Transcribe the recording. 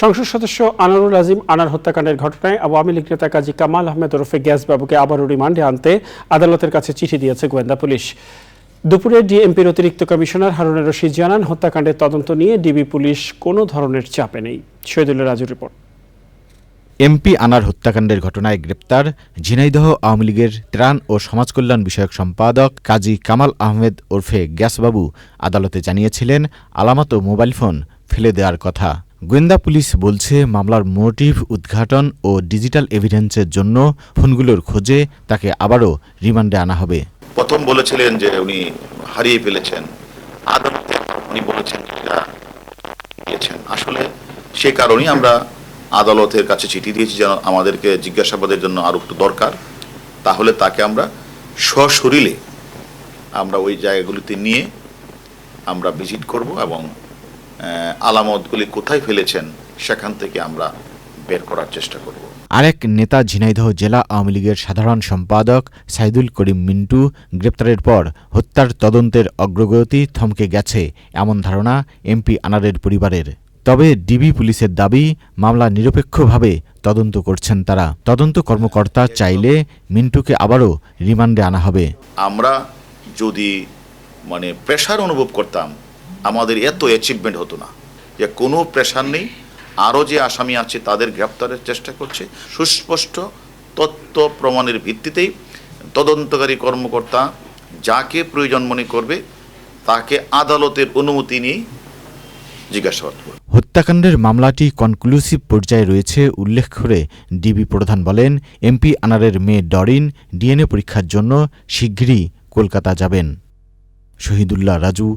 সংসদ সদস্য আনারুল আজিম আনার হত্যাকাণ্ডের ঘটনায় আওয়ামী লীগ নেতা কাজী কামাল আহমেদ ওরফে গ্যাস বাবুকে আবারও রিমান্ডে আনতে আদালতের কাছে চিঠি দিয়েছে গোয়েন্দা পুলিশ। দুপুরে ডিএমপির অতিরিক্ত কমিশনার হারুনের রশিদ জানান, হত্যাকাণ্ডের তদন্ত নিয়ে ডিবি পুলিশ কোনো ধরনের চাপে নেই। শহীদুল্লাহ রাজুর রিপোর্ট। এমপি আনার হত্যাকাণ্ডের ঘটনায় গ্রেপ্তার ঝিনাইদহ আওয়ামী লীগের ত্রাণ ও সমাজকল্যাণ বিষয়ক সম্পাদক কাজী কামাল আহমেদ ওরফে গ্যাসবাবু আদালতে জানিয়েছিলেন, আলামত ও মোবাইল ফোন ফেলে দেওয়ার কথা। গোয়েন্দা পুলিশ বলছে, মামলার মোটিভ, উদ্ঘাটন ও ডিজিটাল এভিডেন্সের জন্য ফোনগুলোর খোঁজে তাকে আবারও রিমান্ডে আনা হবে। প্রথম বলেছিলেন যে উনি হারিয়ে ফেলেছেন। আদালতে উনি বলেছেন আসলে সে কারণেই আমরা আদালতের কাছে চিঠি দিয়েছি যেন আমাদেরকে জিজ্ঞাসাবাদের জন্য আরও একটু দরকার। তাহলে তাকে আমরা সশরীরে আমরা ওই জায়গাগুলিতে নিয়ে আমরা ভিজিট করব এবং আলামতগুলি কোথায় ফেলেছেন সেখান থেকে আমরা বের করার চেষ্টা করব। আরেক নেতা ঝিনাইদহ জেলা আওয়ামী লীগের সাধারণ সম্পাদক সাইদুল করিম মিন্টু গ্রেপ্তারের পর হত্যার তদন্তের অগ্রগতি থমকে গেছে এমন ধারণা এমপি আনারের পরিবারের। তবে ডিবি পুলিশের দাবি মামলা নিরপেক্ষভাবে তদন্ত করছেন তারা। তদন্ত কর্মকর্তা চাইলে মিন্টুকে আবারও রিমান্ডে আনা হবে। আমরা যদি মানে প্রেশার অনুভব করতাম আমাদের এত অ্যাচিভমেন্ট হতো না। যে কোনো প্রেশার নেই। আরও যে আসামি আছে, তাদের গ্রেপ্তারের চেষ্টা করছে। সুস্পষ্ট তথ্য প্রমাণের ভিত্তিতেই তদন্তকারী কর্মকর্তা যাকে প্রয়োজন মনে করবে, তাকে আদালতের অনুমতি নিয়ে জিজ্ঞাসাবাদ করবে। হত্যাকাণ্ডের মামলাটি কনক্লুসিভ পর্যায়ে রয়েছে, উল্লেখ করে ডিবি প্রধান বলেন, এমপি আনারের মেয়ে ডরিন ডিএনএ পরীক্ষার জন্য শিগগিরই কলকাতা যাবেন। Shahidullah Raju